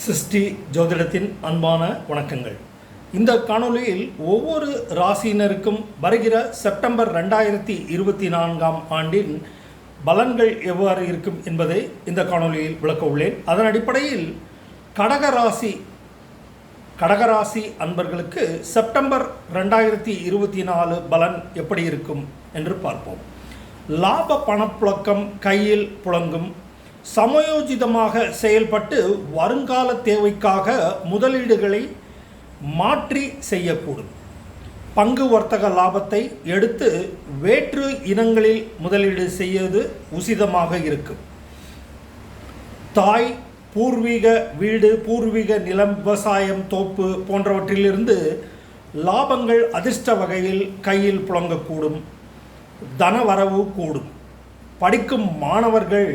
சிருஷ்டி ஜோதிடத்தின் அன்பான வணக்கங்கள். இந்த காணொளியில் ஒவ்வொரு ராசியினருக்கும் வருகிற செப்டம்பர் ரெண்டாயிரத்தி இருபத்தி நான்காம் ஆண்டின் பலன்கள் எவ்வாறு இருக்கும் என்பதை இந்த காணொளியில் விளக்க உள்ளேன். அதன் அடிப்படையில் கடகராசி கடகராசி அன்பர்களுக்கு செப்டம்பர் ரெண்டாயிரத்தி இருபத்தி நாலு பலன் எப்படி இருக்கும் என்று பார்ப்போம். லாப பணப்புழக்கம் கையில் புழங்கும் சமயோஜிதமாக செயல்பட்டு வருங்கால தேவைக்காக முதலீடுகளை மாற்றி செய்யக்கூடும். பங்கு வர்த்தக லாபத்தை எடுத்து வேற்று இனங்களில் முதலீடு செய்வது உசிதமாக இருக்கும். தாய் பூர்வீக வீடு பூர்வீக நிலம் விவசாயம் தோப்பு போன்றவற்றிலிருந்து லாபங்கள் அதிர்ஷ்ட வகையில் கையில் புழங்கக்கூடும். தனவரவு கூடும். படிக்கும் மாணவர்கள்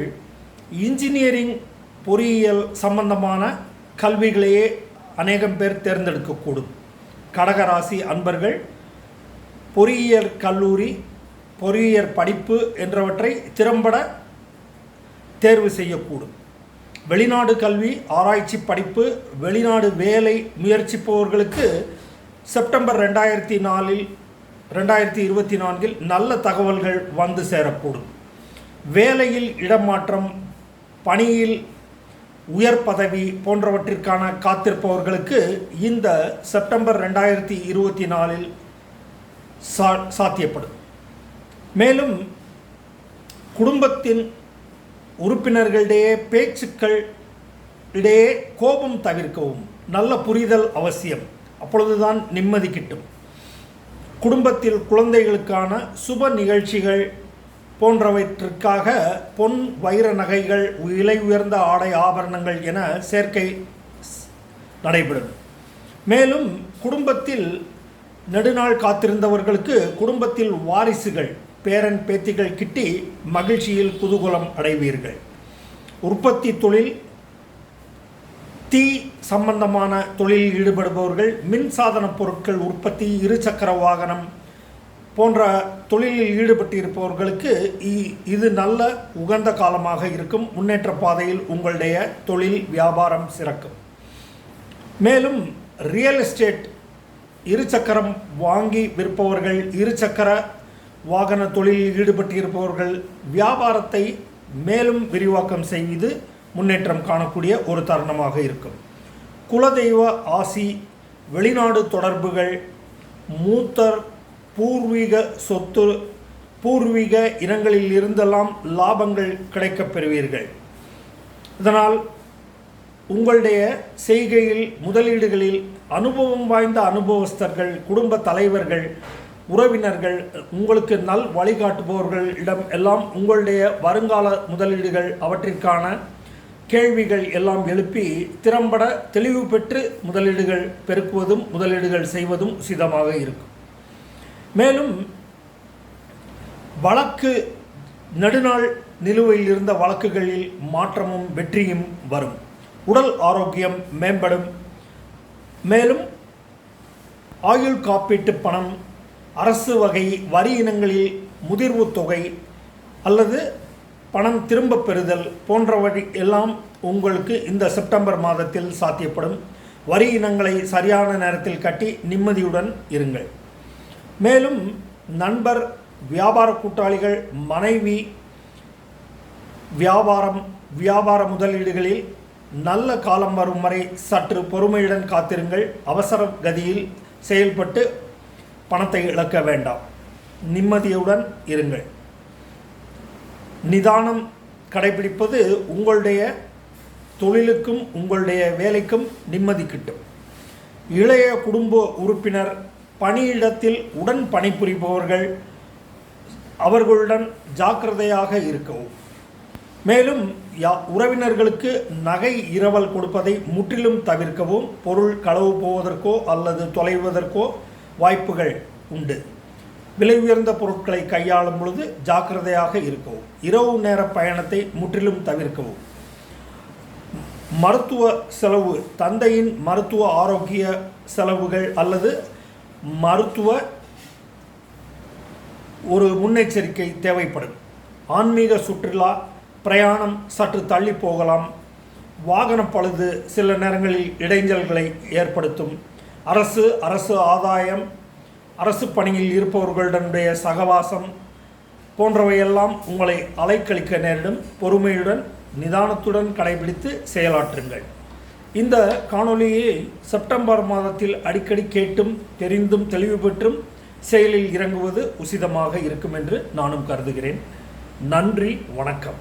இன்ஜினியரிங் பொறியியல் சம்பந்தமான கல்விகளையே அநேகம் பேர் தேர்ந்தெடுக்கக்கூடும். கடகராசி அன்பர்கள் பொறியியல் கல்லூரி பொறியியல் படிப்பு என்றவற்றை திறம்பட தேர்வு செய்யக்கூடும். வெளிநாடு கல்வி ஆராய்ச்சி படிப்பு வெளிநாடு வேலை முயற்சிப்பவர்களுக்கு செப்டம்பர் ரெண்டாயிரத்தி நாலில் ரெண்டாயிரத்தி இருபத்தி நான்கில் நல்ல தகவல்கள் வந்து சேரக்கூடும். வேலையில் இடமாற்றம் பணியில் உயர் பதவி போன்றவற்றிற்கான காத்திருப்பவர்களுக்கு இந்த செப்டம்பர் ரெண்டாயிரத்தி இருபத்தி நாலில் சா சாத்தியப்படும். மேலும் குடும்பத்தின் உறுப்பினர்களிடையே பேச்சுக்கள் இடையே கோபம் தவிர்க்கவும் நல்ல புரிதல் அவசியம். அப்பொழுதுதான் நிம்மதி கிட்டும். குடும்பத்தில் குழந்தைகளுக்கான சுப நிகழ்ச்சிகள் போன்றவற்றிற்காக பொன் வைர நகைகள் விலை உயர்ந்த ஆடை ஆபரணங்கள் என சேர்க்கை நடைபெறும். மேலும் குடும்பத்தில் நெடுநாள் காத்திருந்தவர்களுக்கு குடும்பத்தில் வாரிசுகள் பேரன் பேத்திகள் கிட்டி மகிழ்ச்சியில் குதூகலம் அடைவீர்கள். உற்பத்தி தொழில் தீ சம்பந்தமான தொழிலில் ஈடுபடுபவர்கள் மின்சாதன பொருட்கள் உற்பத்தி இருசக்கர வாகனம் போன்ற தொழிலில் ஈடுபட்டு இருப்பவர்களுக்கு இது நல்ல உகந்த காலமாக இருக்கும். முன்னேற்ற பாதையில் உங்களுடைய தொழில் வியாபாரம் சிறக்கும். மேலும் ரியல் எஸ்டேட் இருசக்கரம் வாங்கி விற்பவர்கள் இருசக்கர வாகன தொழிலில் ஈடுபட்டு இருப்பவர்கள் வியாபாரத்தை மேலும் விரிவாக்கம் செய்து முன்னேற்றம் காணக்கூடிய ஒரு தருணமாக இருக்கும். குலதெய்வ ஆசி வெளிநாடு தொடர்புகள் மூத்தர் பூர்வீக சொத்து பூர்வீக இனங்களில் இருந்தெல்லாம் லாபங்கள் கிடைக்கப் பெறுவீர்கள். இதனால் உங்களுடைய செய்கையில் முதலீடுகளில் அனுபவம் வாய்ந்த அனுபவஸ்தர்கள் குடும்ப தலைவர்கள் உறவினர்கள் உங்களுக்கு நல் வழிகாட்டுபவர்களிடம் எல்லாம் உங்களுடைய வருங்கால முதலீடுகள் அவற்றிற்கான கேள்விகள் எல்லாம் எழுப்பி திறம்பட தெளிவு பெற்று முதலீடுகள் பெருக்குவதும் முதலீடுகள் செய்வதும் உசிதமாக இருக்கும். மேலும் வழக்கு நெடுநாள் நிலுவையில் இருந்த வழக்குகளில் மாற்றமும் வெற்றியும் வரும். உடல் ஆரோக்கியம் மேம்படும். மேலும் ஆயுள் காப்பீட்டு பணம் அரசு வகை வரி இனங்களில் முதிர்வு தொகை அல்லது பணம் திரும்ப பெறுதல் போன்றவற்றை எல்லாம் உங்களுக்கு இந்த செப்டம்பர் மாதத்தில் சாத்தியப்படும். வரி இனங்களை சரியான நேரத்தில் கட்டி நிம்மதியுடன் இருங்கள். மேலும் நண்பர் வியாபார கூட்டாளிகள் மனைவி வியாபாரம் வியாபார முதலீடுகளில் நல்ல காலம் வரும் வரை சற்று பொறுமையுடன் காத்திருங்கள். அவசர கதியில் செயல்பட்டு பணத்தை இழக்க வேண்டாம். நிம்மதியுடன் இருங்கள். நிதானம் கடைபிடிப்பது உங்களுடைய தொழிலுக்கும் உங்களுடைய வேலைக்கும் நிம்மதி கிட்டும். இளைய குடும்ப உறுப்பினர் பணியிடத்தில் உடன் பணிபுரிபவர்கள் அவர்களுடன் ஜாக்கிரதையாக இருக்கவும். மேலும் யா உறவினர்களுக்கு நகை இரவல் கொடுப்பதை முற்றிலும் தவிர்க்கவும் பொருள் களவு போவதற்கோ அல்லது தொலைவதற்கோ வாய்ப்புகள் உண்டு. விலை உயர்ந்த பொருட்களை கையாளும் பொழுது ஜாக்கிரதையாக இருக்கவும். இரவு நேர பயணத்தை முற்றிலும் தவிர்க்கவும். மருத்துவ செலவு தந்தையின் மருத்துவ ஆரோக்கிய செலவுகள் அல்லது மருத்துவ ஒரு முன்னெச்சரிக்கை தேவைப்படும். ஆன்மீக சுற்றுலா பிரயாணம் சற்று தள்ளி போகலாம். வாகன பழுது சில நேரங்களில் இடைஞ்சல்களை ஏற்படுத்தும். அரசு அரசு ஆதாயம் அரசு பணியில் இருப்பவர்களுடைய சகவாசம் போன்றவையெல்லாம் உங்களை அலைக்கழிக்க நேரிடும். பொறுமையுடன் நிதானத்துடன் கடைபிடித்து செயலாற்றுங்கள். இந்த காணொளியை செப்டம்பர் மாதத்தில் அடிக்கடி கேட்டும் தெரிந்தும் தெளிவு பெற்றும் செயலில் இறங்குவது உசிதமாக இருக்கும் என்று நானும் கருதுகிறேன். நன்றி வணக்கம்.